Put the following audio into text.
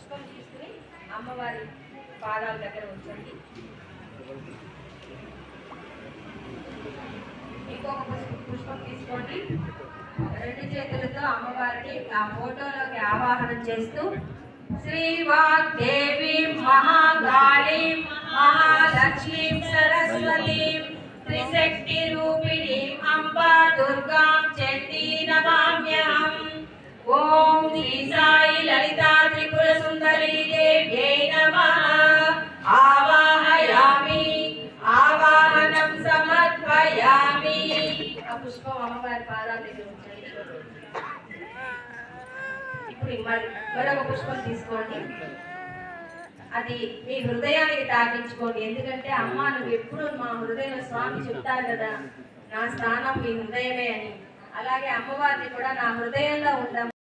పుష్పం తీసుకుని అమ్మవారి పాదాల దగ్గర ఉంచండి ఇంకొక పుష్పం తీసుకోండి. రెండు చేతులతో అమ్మవారిని ఆ ఫోటోలోకి ఆవాహనం చేస్తూ శ్రీవాగ్దేవి మహాగాళి మహాలక్ష్మీ సరస్వతి త్రిశక్తి రూపిణి అంబా దుర్గాం పుష్పం అమ్మవారి పాదాల దగ్గర ఇప్పుడు మరొక పుష్పం తీసుకోండి. అది మీ హృదయానికి తాకించుకోండి. ఎందుకంటే అమ్మ నువ్వు ఎప్పుడు మా హృదయం స్వామి చెప్తారు కదా నా స్థానం మీ హృదయమే అని. అలాగే అమ్మవారిని కూడా నా హృదయంలో ఉండ